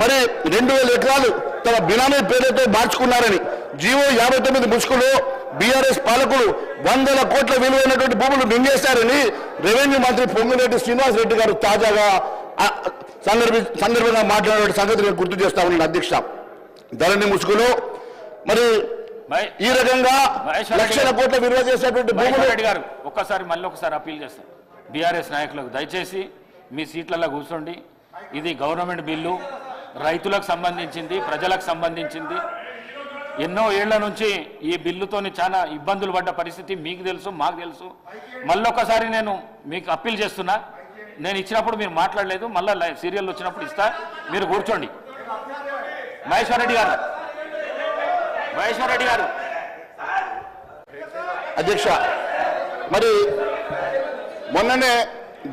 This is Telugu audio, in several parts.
మరి రెండు వేల ఎకరాలు తమ బినామీ పేరుతో మార్చుకున్నారని జీవో యాభై తొమ్మిది ముసుగులో బీఆర్ఎస్ పాలకులు వందల కోట్ల విలువైనటువంటి భూములు మింగేశారని రెవెన్యూ మంత్రి పొంగిరెడ్డి శ్రీనివాస్ రెడ్డి గారు తాజాగా సందర్భ సందర్భంగా మాట్లాడిన సంగతి నేను గుర్తు చేస్తా ఉన్నాను అధ్యక్ష. ధరణి ముసుగులో మరి ఈ రకంగా లక్షల. కోట్ల విలువ చేసేటువంటి భూములు రెడ్డి గారు ఒక్కసారి మళ్ళీ ఒకసారి అప్పీల్ చేస్తాం. బీఆర్ఎస్ నాయకులకు దయచేసి మీ సీట్లలో కూర్చోండి. ఇది గవర్నమెంట్ బిల్లు. రైతులకు సంబంధించింది ప్రజలకు సంబంధించింది. ఎన్నో ఏళ్ళ నుంచి ఈ బిల్లుతోని చాలా ఇబ్బందులు పడ్డ పరిస్థితి మీకు తెలుసు మాకు తెలుసు. మళ్ళొకసారి నేను మీకు అప్పీల్ చేస్తున్నా. నేను ఇచ్చినప్పుడు మీరు మాట్లాడలేదు మళ్ళీ సీరియల్ వచ్చినప్పుడు ఇస్తా. మీరు కూర్చోండి. మహేశ్వర్ రెడ్డి గారు. మహేశ్వర్ రెడ్డి గారు. అధ్యక్ష మరి మొన్ననే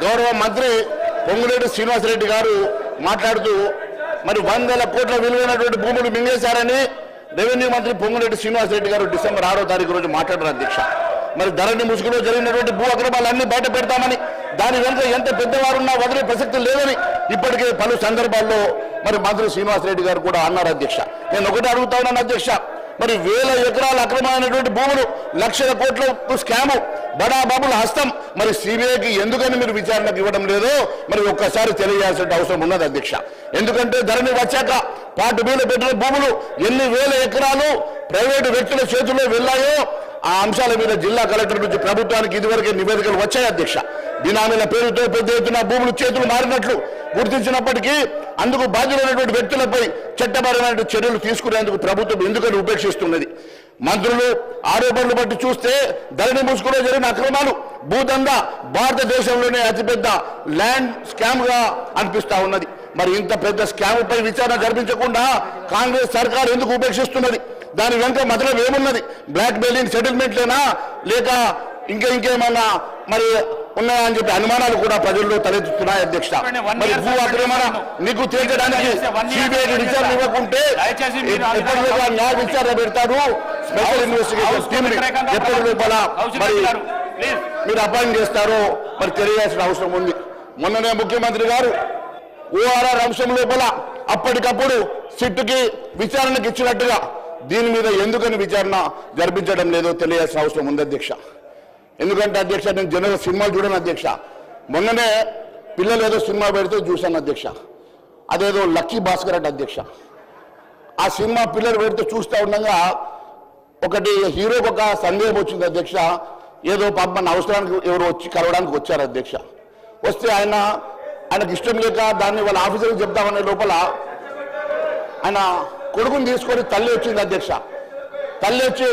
గౌరవ మంత్రి పొంగులేటి శ్రీనివాసరెడ్డి గారు మాట్లాడుతూ మరి వందల కోట్ల విలువైనటువంటి భూములు మింగేశారని రెవెన్యూ మంత్రి పొంగులేటి శ్రీనివాసరెడ్డి గారు డిసెంబర్ ఆరో తారీఖు రోజు మాట్లాడారు అధ్యక్ష. మరి ధరణి ముసుగులో జరిగినటువంటి భూ అక్రమాలన్నీ బయట పెడతామని దాని వెనుక ఎంత పెద్దవారున్నా వదిలే ప్రసక్తి లేదని ఇప్పటికే పలు సందర్భాల్లో మరి మంత్రి శ్రీనివాసరెడ్డి గారు కూడా అన్నారు అధ్యక్ష. నేను ఒకటి అడుగుతా ఉన్నాను అధ్యక్ష. మరి వేల ఎకరాల అక్రమమైనటువంటి భూములు లక్షల కోట్ల స్కాము బడా బాబుల హస్తం. మరి సిబిఐకి ఎందుకని మీరు విచారణకు ఇవ్వడం లేదో మరి ఒక్కసారి తెలియజేయాల్సిన అవసరం ఉన్నది అధ్యక్ష. ఎందుకంటే ధరణి వచ్చాక పాటు మీద పెట్టిన భూములు ఎన్ని వేల ఎకరాలు ప్రైవేటు వ్యక్తుల చేతుల్లో వెళ్ళాయో ఆ అంశాల మీద జిల్లా కలెక్టర్ నుంచి ప్రభుత్వానికి ఇదివరకే నివేదికలు వచ్చాయి అధ్యక్ష. బినామీల పేరుతో పెద్ద ఎత్తున భూములు చేతులు మారినట్లు గుర్తించినప్పటికీ అందుకు బాధ్యులైనటువంటి వ్యక్తులపై చట్టపరమైన చర్యలు తీసుకునేందుకు ప్రభుత్వం ఎందుకని ఉపేక్షిస్తున్నది? మంత్రులు ఆరోపణలు బట్టి చూస్తే ధరణి ముసుగులో జరిగిన అక్రమాలు భూదందా భారతదేశంలోనే అతిపెద్ద ల్యాండ్ స్కామ్గా అనిపిస్తా ఉన్నది. మరి ఇంత పెద్ద స్కామ్ పై విచారణ జరిపించకుండా కాంగ్రెస్ సర్కార్ ఎందుకు ఉపేక్షిస్తున్నది? దాని వెనుక మతలం ఏమున్నది? బ్లాక్ మెయిలింగ్ సెటిల్మెంట్లేనా లేక ఇంకా ఇంకేమన్నా మరి ఉన్నాయా అని చెప్పి అనుమానాలు కూడా ప్రజల్లో తలెత్తుతున్నాయి అధ్యక్ష. మరి భూ నీకు ఇయర్ సిబిఐకి విచారణ ఇవ్వకుంటే ఎప్పటిలోగా న్యాయ విచారణ పెడతారు? స్పెషల్ ఇన్వెస్టిగేషన్ టీమ్ ఎప్పటి లోపల మరి మీరు అపాయింట్ చేస్తారో మరి తెలియాల్సిన అవసరం ఉంది. మొన్ననే ముఖ్యమంత్రి గారు ఓఆర్ఆర్ అంశం లోపల అప్పటికప్పుడు సిట్టుకి విచారణకు ఇచ్చినట్టుగా దీని మీద ఎందుకని విచారణ జరిపించడం లేదో తెలియాల్సిన అవసరం ఉంది అధ్యక్ష. ఎందుకంటే అధ్యక్ష నేను జనరల్ సినిమా చూడను అధ్యక్ష. మొన్ననే పిల్లలు ఏదో సినిమా పెడితే చూశాను అధ్యక్ష. అదేదో లక్కీ భాస్కర్ అంటే అధ్యక్ష. ఆ సినిమా పిల్లలు పెడితే చూస్తూ ఉండగా ఒకటి హీరోకి ఒక సందేహం వచ్చింది అధ్యక్ష. ఏదో పాప మన అవసరానికి ఎవరు వచ్చి కలవడానికి వచ్చారు అధ్యక్ష. వస్తే ఆయన ఆయనకి ఇష్టం లేక దాన్ని వాళ్ళ ఆఫీసర్కి చెప్తామనే లోపల ఆయన కొడుకుని తీసుకొని తల్లి వచ్చింది అధ్యక్ష. తల్లి వచ్చి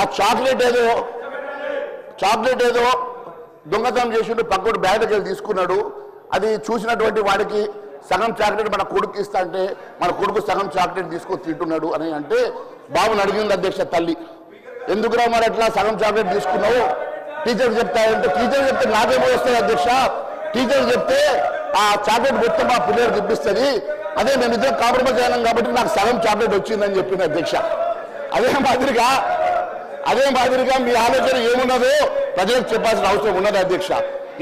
ఆ చాక్లెట్ ఏదో చాక్లెట్ ఏదో దొంగతనం చేసిండు పక్కడు బ్యాగ్ దగ్గర తీసుకున్నాడు. అది చూసినటువంటి వాడికి సగం చాక్లెట్ మన కొడుకు ఇస్తా అంటే మన కొడుకు సగం చాక్లెట్ తీసుకొని తింటున్నాడు అని అంటే బాబుని అడిగింది అధ్యక్ష తల్లి. ఎందుకురా మరి అట్లా సగం చాక్లెట్ తీసుకున్నావు? టీచర్ చెప్తాయంటే టీచర్ చెప్తే నాకేమో వస్తుంది అధ్యక్ష. టీచర్ చెప్తే ఆ చాక్లెట్ మొత్తం మా పిల్లలు తిప్పిస్తుంది అదే మేము ఇద్దరం కాంప్రమైజ్ అయినాం కాబట్టి నాకు సగం చాక్లెట్ వచ్చిందని చెప్పింది అధ్యక్ష. అదే మాదిరిగా అదే మాదిరిగా మీ ఆలోచన ఏమున్నదో ప్రజలకు చెప్పాల్సిన అవసరం ఉన్నది అధ్యక్ష.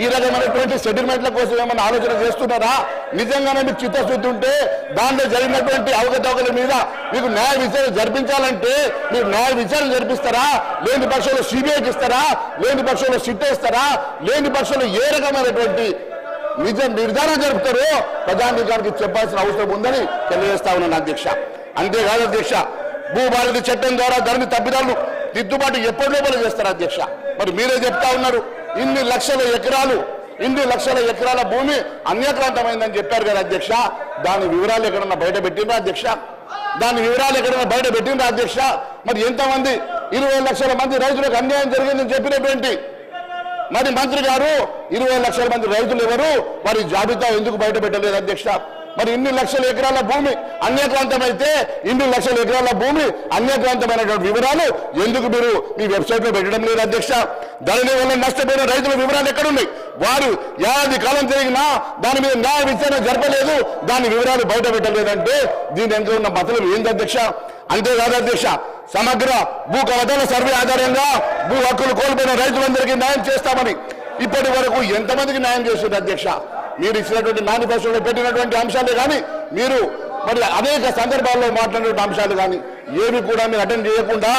ఈ రకమైనటువంటి సెటిల్మెంట్ల కోసం ఏమైనా ఆలోచన చేస్తున్నారా? నిజంగానే మీకు చిత్తశుద్ధి ఉంటే దాంట్లో జరిగినటువంటి అవకతవకల మీద మీకు న్యాయ విచారణ జరిపించాలంటే మీరు న్యాయ విచారణ జరిపిస్తారా? లేని పక్షంలో సిబిఐకి ఇస్తారా? లేని పక్షంలో సిట్ వేస్తారా? లేని పక్షంలో ఏ రకమైనటువంటి నిజం నిర్ధారణ జరుపుతారో. ప్రజానీకానికి చెప్పాల్సిన అవసరం ఉందని తెలియజేస్తా ఉన్నాను అధ్యక్ష. అంతేకాదు అధ్యక్ష భూభారతి చట్టం ద్వారా ధరని తప్పిదారులు దిద్దుబాటు ఎప్పటి లోపల చేస్తారు అధ్యక్ష? మరి మీరే చెప్తా ఉన్నారు ఇన్ని లక్షల ఎకరాలు ఇన్ని లక్షల ఎకరాల భూమి అన్యక్రాంతమైందని చెప్పారు కదా అధ్యక్ష. దాని వివరాలు ఎక్కడన్నా బయట పెట్టిండ్రా అధ్యక్ష? దాని వివరాలు ఎక్కడన్నా బయట పెట్టిండ్రా అధ్యక్ష? మరి ఎంతమంది ఇరవై లక్షల మంది రైతులకు అన్యాయం జరిగిందని చెప్పినటువంటి మరి మంత్రి గారు ఇరవై లక్షల మంది రైతులు ఎవరు? వారి జాబితా ఎందుకు బయట పెట్టలేదు అధ్యక్ష? మరి ఇన్ని లక్షల ఎకరాల భూమి అన్యక్రాంతమైతే ఇన్ని లక్షల ఎకరాల భూమి అన్యక్రాంతమైనటువంటి వివరాలు ఎందుకు మీరు మీ వెబ్సైట్లో పెట్టడం లేదు అధ్యక్ష? ధరణి వల్ల నష్టపోయిన రైతుల వివరాలు ఎక్కడున్నాయి? వారు ఏడాది కాలం తిరిగినా దాని మీద న్యాయ విచారణ జరపలేదు దాని వివరాలు బయట పెట్టలేదంటే దీని వెనుక ఉన్న మతలు ఏంది అధ్యక్ష? అంతేకాదు అధ్యక్ష సమగ్ర భూ కవతల సర్వే ఆధారంగా భూ హక్కులు కోల్పోయిన రైతులందరికీ న్యాయం చేస్తామని ఇప్పటి వరకు ఎంతమందికి న్యాయం చేస్తుంది అధ్యక్ష? మీరు ఇచ్చినటువంటి మేనిఫెస్టోలో పెట్టినటువంటి అంశాలే కానీ మీరు మరి అనేక సందర్భాల్లో మాట్లాడినటువంటి అంశాలు కానీ ఏవి కూడా మీరు అటెండ్ చేయకుండా